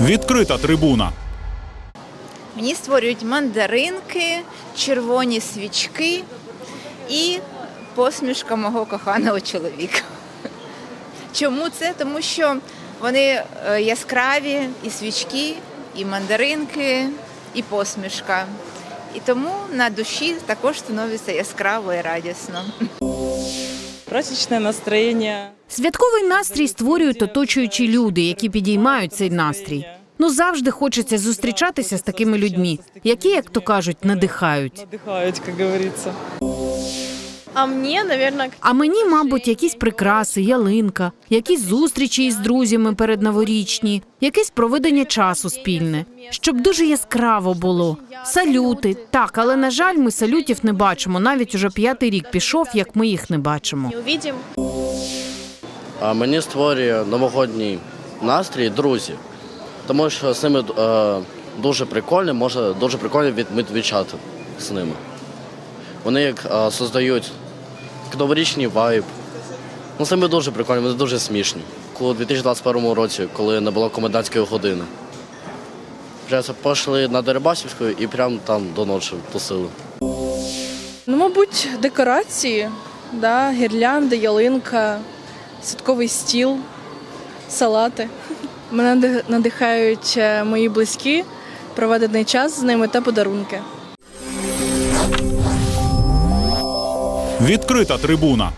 Відкрита трибуна. Мені створюють мандаринки, червоні свічки і посмішка мого коханого чоловіка. Чому це? Тому що вони е, яскраві, і свічки, і мандаринки, і посмішка. І тому на душі також становиться яскраво і радісно. Праздничное настроение. Святковий настрій створюють оточуючі люди, які підіймають цей настрій. Ну завжди хочеться зустрічатися з такими людьми, які, як то кажуть, надихають. Отдыхают, как говорится. А мне, наверное, А мені, мабуть, якісь прикраси, ялинка, якісь зустрічі із друзями передноворічні, якесь проведення часу спільне, щоб дуже яскраво було. Салюти, так, але на жаль, ми салютів не бачимо. Навіть уже п'ятий рік пішов, як ми їх не бачимо. не мені створює новогодній настрій друзі, тому що з ними е, дуже прикольно, може дуже прикольно від, відвічати з ними. Вони як е, создають новорічний вайб. Ну, з дуже прикольно, вони дуже смішні. У 2021 році, коли не було комендантської години. Вже пішли на Дерибасівську і прямо там до ночі тусили. Ну, мабуть, декорації, да, гірлянди, ялинка, святковий стіл, салати. Мене нади- надихають е, мої близькі, проведений час з ними та подарунки. Відкрита трибуна.